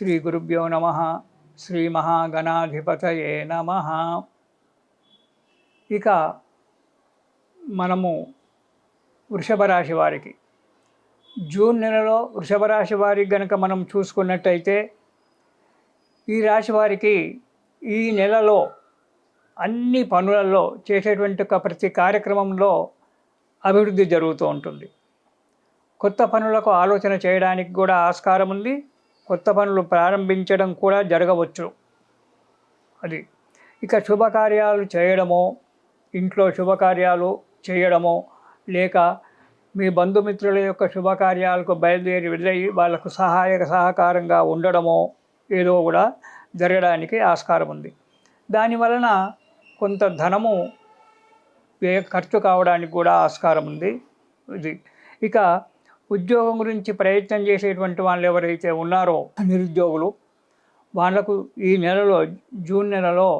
శ్రీ గురుభ్యో నమ. శ్రీ మహాగణాధిపతయే నమ. ఇక మనము వృషభ రాశి వారికి. జూన్ నెలలో వృషభ రాశి వారికి గనక మనం చూసుకున్నట్టయితే ఈ రాశి వారికి ఈ నెలలో అన్ని పనులలో చేసేటువంటి ఒక ప్రతి కార్యక్రమంలో అభివృద్ధి జరుగుతూ ఉంటుంది. కొత్త పనులకు ఆలోచన చేయడానికి కూడా ఆస్కారం ఉంది. కొత్త పనులు ప్రారంభించడం కూడా జరగవచ్చు. అది. ఇక శుభకార్యాలు చేయడమో ఇంట్లో శుభకార్యాలు చేయడమో లేక మీ బంధుమిత్రుల యొక్క శుభకార్యాలకు బయలుదేరి వెళ్ళి వాళ్ళకు సహాయక సహకారంగా ఉండడమో ఏదో కూడా జరగడానికి ఆస్కారం ఉంది. దాని వలన కొంత ధనము ఖర్చు కావడానికి కూడా ఆస్కారం ఉంది. ఇది. ఇక ఉద్యోగం గురించి ప్రయత్నం చేసేటువంటి వాళ్ళు ఎవరైతే ఉన్నారో నిరుద్యోగులు వాళ్ళకు ఈ నెలలో జూన్ నెలలో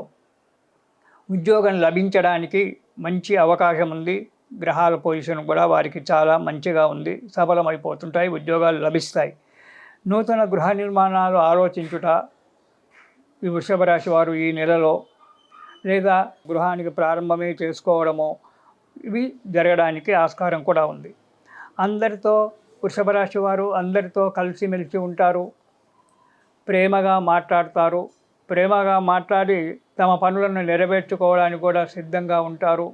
ఉద్యోగం లభించడానికి మంచి అవకాశం ఉంది. గ్రహాల పొజిషన్ కూడా వారికి చాలా మంచిగా ఉంది. సఫలమైపోతుంటాయి ఉద్యోగాలు లభిస్తాయి. నూతన గృహ నిర్మాణాలు ఆలోచించుట ఈ వృషభ రాశి వారు ఈ నెలలో లేదా గృహానికి ప్రారంభమే చేసుకోవడమో ఇవి జరగడానికి ఆస్కారం కూడా ఉంది. అందరితో వృషభ రాశి వారు అందరితో కలిసిమెలిసి ఉంటారు. ప్రేమగా మాట్లాడతారు. ప్రేమగా మాట్లాడి తమ పనులను నెరవేర్చుకోవడానికి కూడా సిద్ధంగా ఉంటారు.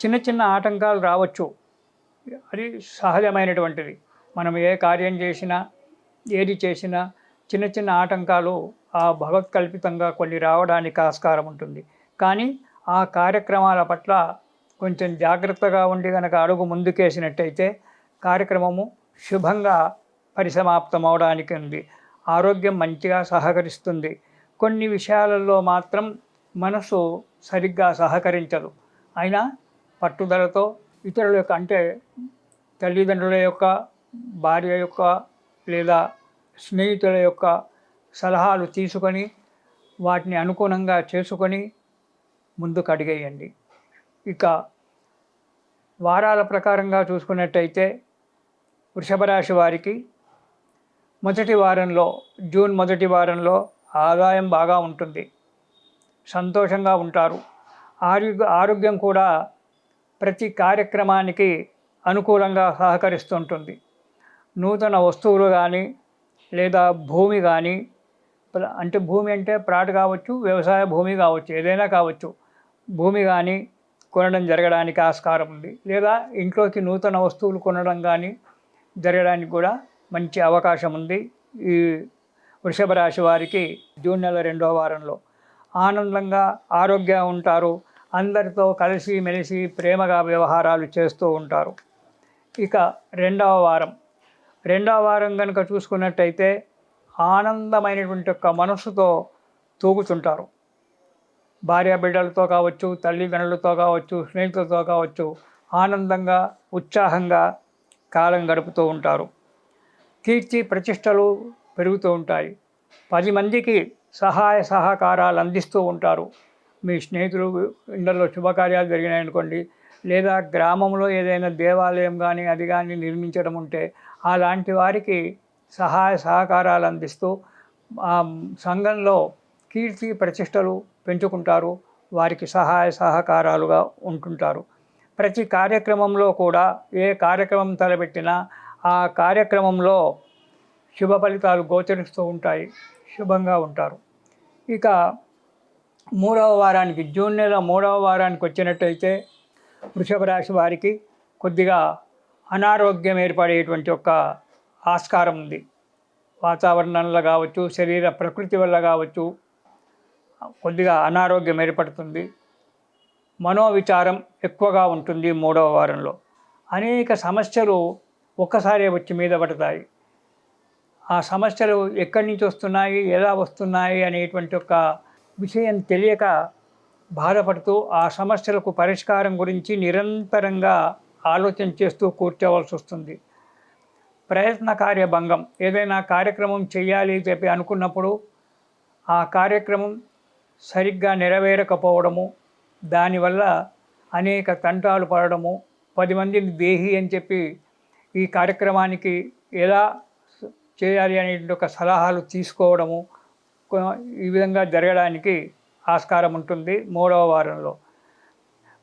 చిన్న చిన్న ఆటంకాలు రావచ్చు. అది సహజమైనటువంటిది. మనం ఏ కార్యం చేసినా ఏది చేసినా చిన్న చిన్న ఆటంకాలు ఆ భగవత్కల్పితంగా కొన్ని రావడానికి ఆస్కారం ఉంటుంది. కానీ ఆ కార్యక్రమాల పట్ల కొంచెం జాగ్రత్తగా ఉండి కనుక అడుగు ముందుకేసినట్టయితే కార్యక్రమము శుభంగా పరిసమాప్తమవడానికి ఉంది ఆరోగ్యం మంచిగా సహకరిస్తుంది. కొన్ని విషయాలలో మాత్రం మనసు సరిగ్గా సహకరించదు. అయినా పట్టుదలతో ఇతరుల యొక్క అంటే తల్లిదండ్రుల యొక్క భార్య యొక్క లేదా స్నేహితుల యొక్క సలహాలు తీసుకొని వాటిని అనుగుణంగా చేసుకొని ముందుకు అడిగేయండి. ఇక వారాల ప్రకారంగా చూసుకున్నట్టయితే వృషభ రాశి వారికి మొదటి వారంలో జూన్ మొదటి వారంలో ఆదాయం బాగా ఉంటుంది. సంతోషంగా ఉంటారు. ఆరోగ్య ఆరోగ్యం కూడా ప్రతి కార్యక్రమానికి అనుకూలంగా సహకరిస్తుంటుంది. నూతన వస్తువులు కానీ లేదా భూమి కానీ అంటే భూమి అంటే ప్రాట్ కావచ్చు వ్యవసాయ భూమి కావచ్చు ఏదైనా కావచ్చు భూమి కానీ కొనడం జరగడానికి ఆస్కారం ఉంది. లేదా ఇంట్లోకి నూతన వస్తువులు కొనడం కానీ జరగడానికి కూడా మంచి అవకాశం ఉంది. ఈ వృషభ రాశి వారికి జూన్ నెల రెండవ వారంలో ఆనందంగా ఆరోగ్యంగా ఉంటారు. అందరితో కలిసి మెలిసి ప్రేమగా వ్యవహారాలు చేస్తూ ఉంటారు. ఇక రెండవ వారం. రెండవ వారం కనుక చూసుకున్నట్టయితే ఆనందమైనటువంటి యొక్క మనస్సుతో తూగుతుంటారు. భార్య బిడ్డలతో కావచ్చు తల్లిదండ్రులతో కావచ్చు స్నేహితులతో కావచ్చు ఆనందంగా ఉత్సాహంగా కాలం గడుపుతూ ఉంటారు. కీర్తి ప్రతిష్టలు పెరుగుతూ ఉంటాయి. పది మందికి సహాయ సహకారాలు అందిస్తూ ఉంటారు. మీ స్నేహితులు ఇండల్లో శుభకార్యాలు జరిగినాయనుకోండి లేదా గ్రామంలో ఏదైనా దేవాలయం కానీ అది కానీ నిర్మించడం ఉంటే అలాంటి వారికి సహాయ సహకారాలు అందిస్తూ ఆ సంఘంలో కీర్తి ప్రతిష్టలు పెంచుకుంటారు. వారికి సహాయ సహకారాలుగా ఉంటుంటారు. ప్రతి కార్యక్రమంలో కూడా ఏ కార్యక్రమం తలపెట్టినా ఆ కార్యక్రమంలో శుభ ఫలితాలు గోచరిస్తూ ఉంటాయి శుభంగా ఉంటారు. ఇక మూడవ వారానికి జూన్ నెల మూడవ వారానికి వచ్చినట్టయితే వృషభ రాశి వారికి కొద్దిగా అనారోగ్యం ఏర్పడేటువంటి ఒక ఆస్కారం ఉంది. వాతావరణంలో కావచ్చు శరీర ప్రకృతి వల్ల కావచ్చు కొద్దిగా అనారోగ్యం ఏర్పడుతుంది. మనోవిచారం ఎక్కువగా ఉంటుంది మూడవ వారంలో. అనేక సమస్యలు ఒక్కసారే వచ్చి మీద పడతాయి. ఆ సమస్యలు ఎక్కడి నుంచి వస్తున్నాయి ఎలా వస్తున్నాయి అనేటువంటి ఒక విషయం తెలియక బాధపడుతూ ఆ సమస్యలకు పరిష్కారం గురించి నిరంతరంగా ఆలోచన చేస్తూ కూర్చోవలసి వస్తుంది. ప్రయత్న కార్యభంగం ఏదైనా కార్యక్రమం చేయాలి చెప్పి అనుకున్నప్పుడు ఆ కార్యక్రమం సరిగ్గా నెరవేరకపోవడము దానివల్ల అనేక తంటాలు పడడము పది మందిని దేహి అని చెప్పి ఈ కార్యక్రమానికి ఎలా చేయాలి అనేటువంటి ఒక సలహాలు తీసుకోవడము ఈ విధంగా జరగడానికి ఆస్కారం ఉంటుంది మూడవ వారంలో.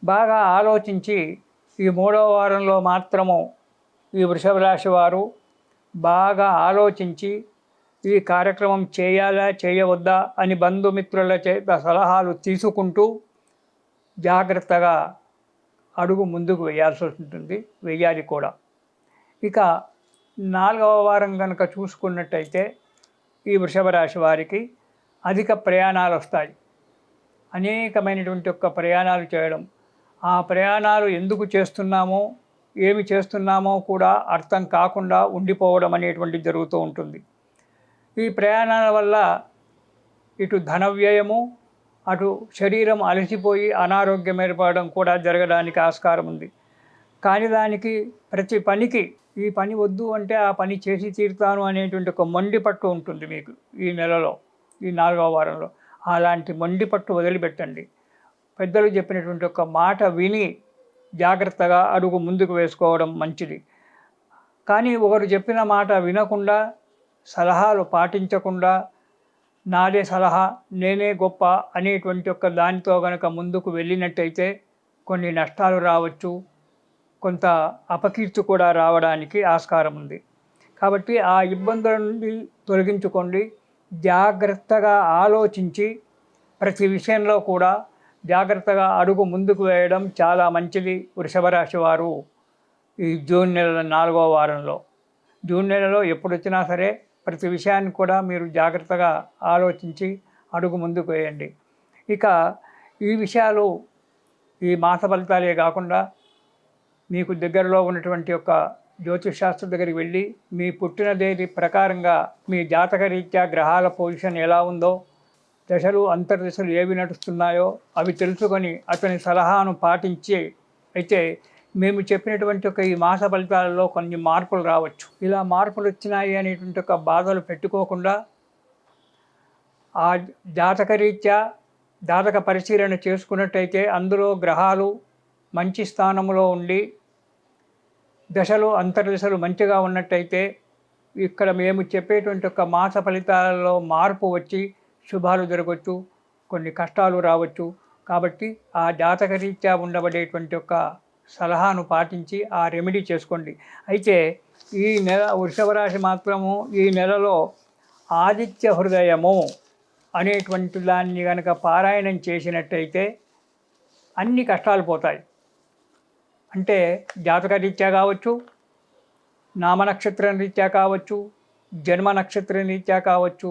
బాగా ఆలోచించి ఈ మూడవ వారంలో మాత్రము ఈ వృషభ రాశి వారు బాగా ఆలోచించి ఈ కార్యక్రమం చేయాలా చేయవద్దా అని బంధుమిత్రుల చేత సలహాలు తీసుకుంటూ జాగ్రత్తగా అడుగు ముందుకు వేయాల్సి ఉంటుంది వేయాలి కూడా. ఇక నాలుగవ వారం కనుక చూసుకున్నట్టయితే ఈ వృషభ రాశి వారికి అధిక ప్రయాణాలు వస్తాయి. అనేకమైనటువంటి యొక్క ప్రయాణాలు చేయడం. ఆ ప్రయాణాలు ఎందుకు చేస్తున్నామో ఏమి చేస్తున్నామో కూడా అర్థం కాకుండా ఉండిపోవడం అనేటువంటిది జరుగుతూ ఉంటుంది. ఈ ప్రయాణాల వల్ల ఇటు ధన వ్యయము అటు శరీరం అలసిపోయి అనారోగ్యం ఏర్పడడం కూడా జరగడానికి ఆస్కారం ఉంది. కానీ దానికి ప్రతి పనికి ఈ పని వద్దు అంటే ఆ పని చేసి తీరుతాను అనేటువంటి ఒక మొండి పట్టు ఉంటుంది మీకు ఈ నెలలో ఈ నాలుగవ వారంలో. అలాంటి మొండి పట్టు వదిలిపెట్టండి. పెద్దలు చెప్పినటువంటి ఒక మాట విని జాగ్రత్తగా అడుగు ముందుకు వేసుకోవడం మంచిది. కానీ ఒకరు చెప్పిన మాట వినకుండా సలహాలు పాటించకుండా నాదే సలహా నేనే గొప్ప అనేటువంటి ఒక దానితో గనక ముందుకు వెళ్ళినట్టయితే కొన్ని నష్టాలు రావచ్చు కొంత అపకీర్తి కూడా రావడానికి ఆస్కారం ఉంది. కాబట్టి ఆ ఇబ్బందుల నుండి తొలగించుకోండి. జాగ్రత్తగా ఆలోచించి ప్రతి విషయంలో కూడా జాగ్రత్తగా అడుగు ముందుకు వేయడం చాలా మంచిది వృషభ రాశి వారు ఈ జూన్ నెల నాలుగో వారంలో. జూన్ నెలలో ఎప్పుడు వచ్చినా సరే ప్రతి విషయాన్ని కూడా మీరు జాగ్రత్తగా ఆలోచించి అడుగు ముందుకు వేయండి. ఇక ఈ విషయాలు ఈ మాస ఫలితాలే కాకుండా మీకు దగ్గరలో ఉన్నటువంటి యొక్క జ్యోతిష్ శాస్త్ర దగ్గరికి వెళ్ళి మీ పుట్టిన తేదీ ప్రకారంగా మీ జాతక రీత్యా గ్రహాల పొజిషన్ ఎలా ఉందో దశలు అంతర్దశలు ఏవి నడుస్తున్నాయో అవి తెలుసుకొని అతని సలహాను పాటించి అయితే మేము చెప్పినటువంటి ఒక ఈ మాస ఫలితాలలో కొన్ని మార్పులు రావచ్చు. ఇలా మార్పులు వచ్చినాయి అనేటువంటి ఒక బాధలు పెట్టుకోకుండా ఆ జాతక రీత్యా జాతక పరిశీలన చేసుకున్నట్టయితే అందులో గ్రహాలు మంచి స్థానంలో ఉండి దశలు అంతర్దశలు మంచిగా ఉన్నట్టయితే ఇక్కడ మేము చెప్పేటువంటి ఒక మాస ఫలితాలలో మార్పు వచ్చి శుభాలు జరగవచ్చు కొన్ని కష్టాలు రావచ్చు. కాబట్టి ఆ జాతక రీత్యా ఉండబడేటువంటి ఒక సలహాను పాటించి ఆ రెమెడీ చేసుకోండి. అయితే ఈ నెల వృషభ రాశి మాత్రము ఈ నెలలో ఆదిత్య హృదయము అనేటువంటి దాన్ని కనుక పారాయణం చేసినట్టయితే అన్ని కష్టాలు పోతాయి. అంటే జాతకరీత్యా కావచ్చు నామ నక్షత్రం రీత్యా కావచ్చు జన్మ నక్షత్రం రీత్యా కావచ్చు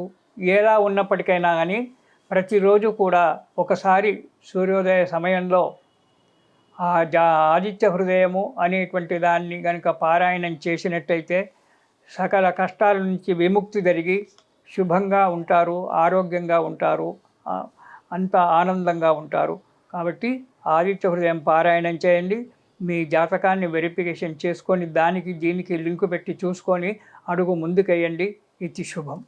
ఎలా ఉన్నప్పటికైనా కానీ ప్రతిరోజు కూడా ఒకసారి సూర్యోదయ సమయంలో ఆదిత్య హృదయము అనేటువంటి దాన్ని కనుక పారాయణం చేసినట్టయితే సకల కష్టాల నుంచి విముక్తి జరిగి శుభంగా ఉంటారు ఆరోగ్యంగా ఉంటారు అంత ఆనందంగా ఉంటారు. కాబట్టి ఆదిత్య హృదయం పారాయణం చేయండి. మీ జాతకాన్ని వెరిఫికేషన్ చేసుకొని దానికి దీనికి లింకు పెట్టి చూసుకొని అడుగు ముందుకేయండి ఇది శుభం.